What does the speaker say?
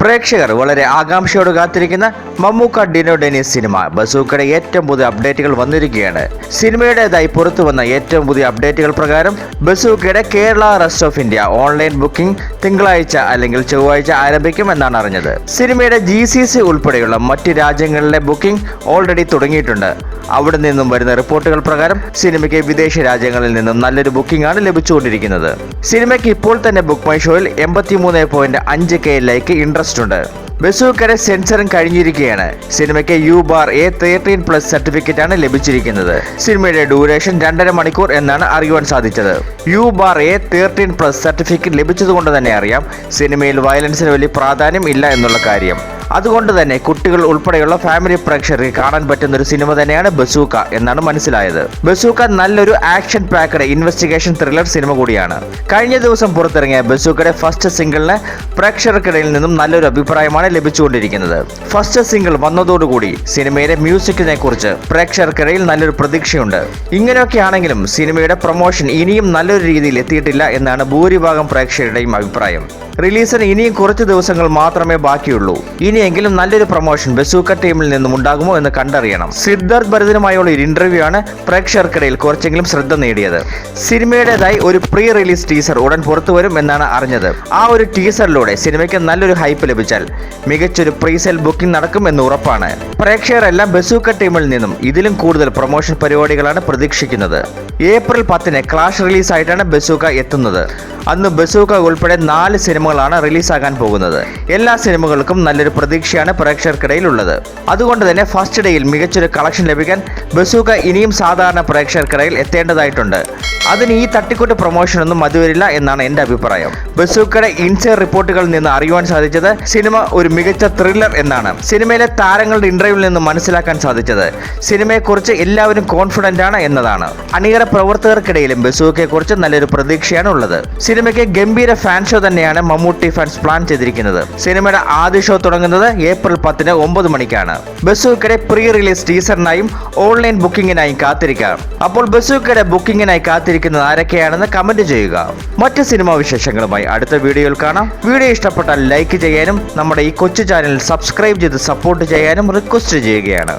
പ്രേക്ഷകർ വളരെ ആകാംക്ഷയോട് കാത്തിരിക്കുന്ന മമ്മൂക്ക ഡിനോ ഡെനീസ് സിനിമ. ബസൂക്കയുടെ ഏറ്റവും പുതിയ അപ്ഡേറ്റുകൾ വന്നിരിക്കുകയാണ്. സിനിമയുടേതായി പുറത്തു വന്ന ഏറ്റവും പുതിയ അപ്ഡേറ്റുകൾ പ്രകാരം ബസൂക്കയുടെ Kerala rest of India online booking തിങ്കളാഴ്ച അല്ലെങ്കിൽ ചൊവ്വാഴ്ച ആരംഭിക്കുമെന്നാണ് അറിഞ്ഞത്. സിനിമയുടെ ജി സി സി ഉൾപ്പെടെയുള്ള മറ്റ് രാജ്യങ്ങളിലെ ബുക്കിംഗ് ഓൾറെഡി തുടങ്ങിയിട്ടുണ്ട്. അവിടെ നിന്നും വരുന്ന റിപ്പോർട്ടുകൾ പ്രകാരം സിനിമയ്ക്ക് വിദേശ രാജ്യങ്ങളിൽ നിന്നും നല്ലൊരു ബുക്കിംഗ് ആണ് ലഭിച്ചുകൊണ്ടിരിക്കുന്നത്. സിനിമയ്ക്ക് ഇപ്പോൾ തന്നെ ബുക്ക് മൈ ഷോയിൽ എൺപത്തിമൂന്ന് പോയിന്റ് അഞ്ച് കെ ലൈക്ക് ഇൻട്രസ്റ്റ് ഉണ്ട് ബസൂക്കര സെൻസറും കഴിഞ്ഞിരിക്കുകയാണ്. സിനിമയ്ക്ക് U bar A thirteen plus certificate ആണ് ലഭിച്ചിരിക്കുന്നത്. സിനിമയുടെ ഡ്യൂറേഷൻ രണ്ടര മണിക്കൂർ എന്നാണ് അറിയുവാൻ സാധിച്ചത്. U bar A thirteen plus certificate ലഭിച്ചതുകൊണ്ട് തന്നെ അറിയാം സിനിമയിൽ വയലൻസിന് വലിയ പ്രാധാന്യം ഇല്ല എന്നുള്ള കാര്യം. അതുകൊണ്ട് തന്നെ കുട്ടികൾ ഉൾപ്പെടെയുള്ള ഫാമിലി പ്രേക്ഷകർക്ക് കാണാൻ പറ്റുന്ന ഒരു സിനിമ തന്നെയാണ് ബസൂക്ക എന്നാണ് മനസ്സിലായത്. ബസൂക്ക നല്ലൊരു action packed investigation thriller cinema കൂടിയാണ്. കഴിഞ്ഞ ദിവസം പുറത്തിറങ്ങിയ ബസൂക്കയുടെ ഫസ്റ്റ് സിംഗിളിന് പ്രേക്ഷകർക്കിടയിൽ നിന്നും നല്ലൊരു അഭിപ്രായമാണ് ലഭിച്ചുകൊണ്ടിരിക്കുന്നത്. ഫസ്റ്റ് സിംഗിൾ വന്നതോടുകൂടി സിനിമയിലെ മ്യൂസിക്കിനെ കുറിച്ച് പ്രേക്ഷകർക്കിടയിൽ നല്ലൊരു പ്രതീക്ഷയുണ്ട്. ഇങ്ങനെയൊക്കെയാണെങ്കിലും സിനിമയുടെ പ്രൊമോഷൻ ഇനിയും നല്ലൊരു രീതിയിൽ എത്തിയിട്ടില്ല എന്നാണ് ഭൂരിഭാഗം പ്രേക്ഷകരുടെയും അഭിപ്രായം. റിലീസിന് ഇനിയും കുറച്ച് ദിവസങ്ങൾ മാത്രമേ ബാക്കിയുള്ളൂ. ഇനിയെങ്കിലും നല്ലൊരു പ്രൊമോഷൻ ബസൂക്ക ടീമിൽ നിന്നും ഉണ്ടാകുമോ എന്ന് കണ്ടറിയണം. സിദ്ധാർത്ഥ് ഭരതനുമായുള്ള ഒരു ഇന്റർവ്യൂ ആണ് പ്രേക്ഷകർക്കിടയിൽ കുറച്ചെങ്കിലും ശ്രദ്ധ നേടിയത്. സിനിമയുടേതായി ഒരു പ്രീ റിലീസ് ടീസർ ഉടൻ പുറത്തു വരും എന്നാണ് അറിഞ്ഞത്. ആ ഒരു ടീസറിലൂടെ സിനിമയ്ക്ക് നല്ലൊരു ഹൈപ്പ് ലഭിച്ചാൽ മികച്ചൊരു പ്രീസെൽ ബുക്കിംഗ് നടക്കും എന്ന് ഉറപ്പാണ്. പ്രേക്ഷകരെല്ലാം ബസൂക്ക ടീമിൽ നിന്നും ഇതിലും കൂടുതൽ പ്രൊമോഷൻ പരിപാടികളാണ് പ്രതീക്ഷിക്കുന്നത്. ഏപ്രിൽ പത്തിന് ക്ലാഷ് റിലീസായിട്ടാണ് ബസൂക്ക എത്തുന്നത്. അന്ന് ബസൂക്ക ഉൾപ്പെടെ നാല് സിനിമകളാണ് റിലീസാകാൻ പോകുന്നത്. എല്ലാ സിനിമകൾക്കും നല്ലൊരു പ്രതീക്ഷയാണ് പ്രേക്ഷകർക്കിടയിലുള്ളത്. അതുകൊണ്ട് തന്നെ ഫസ്റ്റ് ഡേയിൽ മികച്ചൊരു കളക്ഷൻ ലഭിക്കാൻ ബസൂക്ക ഇനിയും സാധാരണ പ്രേക്ഷകർക്കിടയിൽ എത്തേണ്ടതായിട്ടുണ്ട്. അതിന് ഈ തട്ടിക്കൂട്ട് പ്രൊമോഷനൊന്നും മതിവരില്ല എന്നാണ് എന്റെ അഭിപ്രായം. ബസൂക്കയുടെ ഇൻസൈഡ് റിപ്പോർട്ടുകളിൽ നിന്ന് അറിയുവാൻ സാധിച്ചത് സിനിമ ഒരു മികച്ച ത്രില്ലർ എന്നാണ്. സിനിമയിലെ താരങ്ങളുടെ ഇന്റർവ്യൂവിൽ നിന്ന് മനസ്സിലാക്കാൻ സാധിച്ചത്. സിനിമയെക്കുറിച്ച് എല്ലാവരും കോൺഫിഡന്റ് ആണ് എന്നതാണ്. അണിയറ പ്രവർത്തകർക്കിടയിലും ബസൂക്കയെക്കുറിച്ച് നല്ലൊരു പ്രതീക്ഷയാണ് ഉള്ളത് സിനിമയ്ക്ക് ഗംഭീര ഫാൻ ഷോ തന്നെയാണ് മമ്മൂട്ടി ഫാൻസ് പ്ലാൻ ചെയ്തിരിക്കുന്നത്. സിനിമയുടെ ആദ്യ ഷോ തുടങ്ങുന്നത് ഏപ്രിൽ പത്തിന് ഒമ്പത് മണിക്കാണ്. ബസൂക്കയുടെ പ്രീ റിലീസ് ടീസറിനായും ഓൺലൈൻ ബുക്കിംഗിനായും കാത്തിരിക്കാം. അപ്പോൾ ബസൂക്കയുടെ ബുക്കിംഗിനായി കാത്തിരിക്കുന്നത് ആരൊക്കെയാണെന്ന് കമന്റ് ചെയ്യുക. മറ്റ് സിനിമാ വിശേഷങ്ങളുമായി അടുത്ത വീഡിയോയിൽ കാണാം. വീഡിയോ ഇഷ്ടപ്പെട്ടാൽ ലൈക്ക് ചെയ്യാനും നമ്മുടെ ഈ കൊച്ചു ചാനൽ സബ്സ്ക്രൈബ് ചെയ്ത് സപ്പോർട്ട് ചെയ്യാനും റിക്വസ്റ്റ് ചെയ്യുകയാണ്.